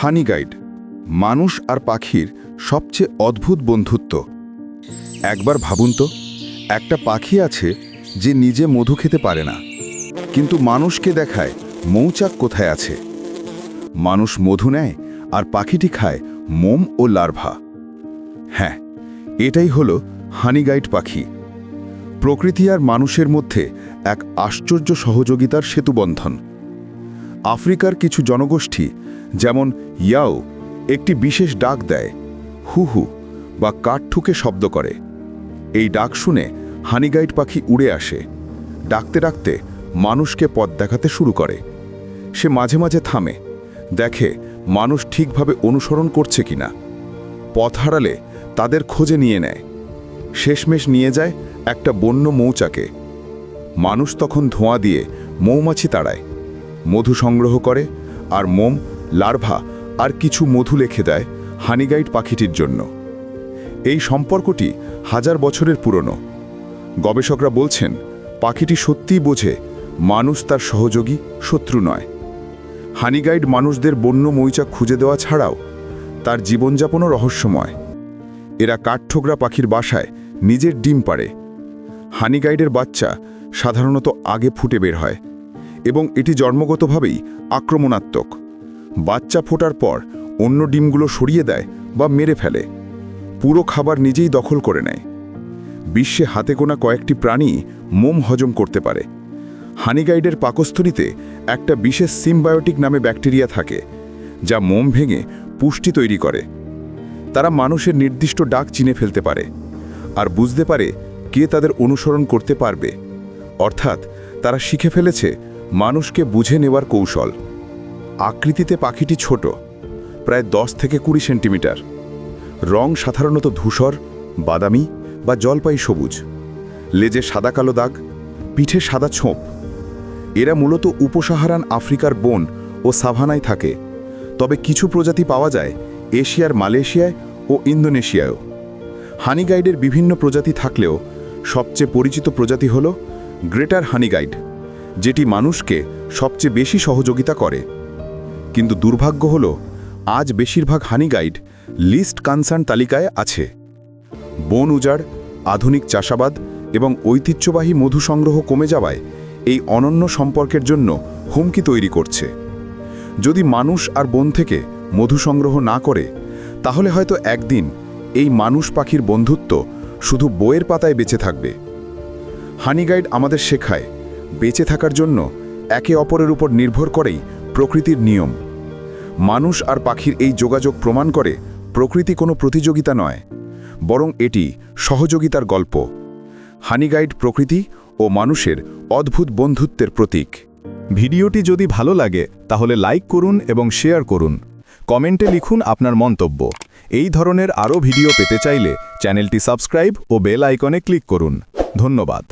হানি guide, মানুষ আর পাখির সবচেয়ে অদ্ভুত বন্ধুত্ব। একবার ভাবুন তো, একটা পাখি আছে যে নিজে মধু খেতে পারে না, কিন্তু মানুষকে দেখায় মৌচাক কোথায় আছে। মানুষ মধু নেয় আর পাখিটি খায় মোম ও লার্ভা। হ্যাঁ এটাই হলো হানিগাইট পাখি। প্রকৃতি আর মানুষের মধ্যে এক আশ্চর্য সহযোগিতার সেতুবন্ধন। আফ্রিকার কিছু জনগোষ্ঠী, যেমন ইয়াও, একটি বিশেষ ডাক দেয় হু হু বা কাঠঠুকে শব্দ করে। এই ডাক শুনে হানিগাইড পাখি উড়ে আসে। ডাকতে ডাকতে মানুষকে পথ দেখাতে শুরু করে। সে মাঝে মাঝে থামে, দেখে মানুষ ঠিকভাবে অনুসরণ করছে কিনা। পথ হারালে তাদের খোঁজে নিয়ে নেয়। শেষমেশ নিয়ে যায় একটা বন্য মৌচাকে। মানুষ তখন ধোঁয়া দিয়ে মৌমাছি তাড়ায়। মধু সংগ্রহ করে, আর মোম, লার্ভা, আর কিছু মধু লেখে দেয় হানিগাইট পাখিটির জন্য। এই সম্পর্কটি হাজার বছরের পুরনো। গবেষকরা বলছেন, পাখিটি সত্যিই বোঝে, মানুষ তার সহযোগী, শত্রু নয়। হানিগাইড মানুষদের বন্য মৌচাক খুঁজে দেওয়া ছাড়াও তার জীবনযাপনও রহস্যময়। এরা কাঠঠোকরা পাখির বাসায় নিজের ডিম পাড়ে। হানিগাইডের বাচ্চা সাধারণত আগে ফুটে বের হয় এবং এটি জন্মগতভাবেই আক্রমণাত্মক। বাচ্চা ফোটার পর অন্য ডিমগুলো সরিয়ে দেয় বা মেরে ফেলে। পুরো খাবার নিজেই দখল করে নেয়। বিশ্বে হাতে গোনা কয়েকটি প্রাণী মোম হজম করতে পারে। হানিগাইডের পাকস্থলিতে একটা বিশেষ সিমবায়োটিক নামে ব্যাকটেরিয়া থাকে, যা মোম ভেঙে পুষ্টি তৈরি করে। তারা মানুষের নির্দিষ্ট ডাক চিনে ফেলতে পারে আর বুঝতে পারে কে তাদের অনুসরণ করতে পারবে। অর্থাৎ তারা শিখে ফেলেছে মানুষকে বুঝে নেওয়ার কৌশল। আকৃতিতে পাখিটি ছোট, প্রায় দশ থেকে কুড়ি সেন্টিমিটার। রং সাধারণত ধূসর, বাদামি বা জলপাই সবুজ। লেজে সাদা কালো দাগ, পিঠে সাদা ছোপ। এরা মূলত উপসাহারান আফ্রিকার বন ও সাভানায় থাকে। তবে কিছু প্রজাতি পাওয়া যায় এশিয়ার মালয়েশিয়ায় ও ইন্দোনেশিয়ায়ও। হানিগাইডের বিভিন্ন প্রজাতি থাকলেও সবচেয়ে পরিচিত প্রজাতি হল গ্রেটার হানিগাইড। যেটি মানুষকে সবচেয়ে বেশি সহযোগিতা করে। কিন্তু দুর্ভাগ্য হল, আজ বেশিরভাগ হানিগাইড লিস্ট কনসার্ন তালিকায় আছে। বন উজাড়, আধুনিক চাষাবাদ এবং ঐতিহ্যবাহী মধু সংগ্রহ কমে যাওয়ায় এই অনন্য সম্পর্কের জন্য হুমকি তৈরি করছে। যদি মানুষ আর বন থেকে মধু সংগ্রহ না করে, তাহলে হয়তো একদিন এই মানুষ পাখির বন্ধুত্ব শুধু বইয়ের পাতায় বেঁচে থাকবে। হানিগাইড আমাদের শেখায় বেঁচে থাকার জন্য একে অপরের উপর নির্ভর করেই প্রকৃতির নিয়ম। মানুষ আর পাখির এই যোগাযোগ প্রমাণ করে প্রকৃতি কোনো প্রতিযোগিতা নয়, বরং এটি সহযোগিতার গল্প। হানিগাইড প্রকৃতি ও মানুষের অদ্ভুত বন্ধুত্বের প্রতীক। ভিডিওটি যদি ভালো লাগে, তাহলে লাইক করুন এবং শেয়ার করুন। কমেন্টে লিখুন আপনার মন্তব্য। এই ধরনের আরও ভিডিও পেতে চাইলে চ্যানেলটি সাবস্ক্রাইব ও বেল আইকনে ক্লিক করুন। ধন্যবাদ।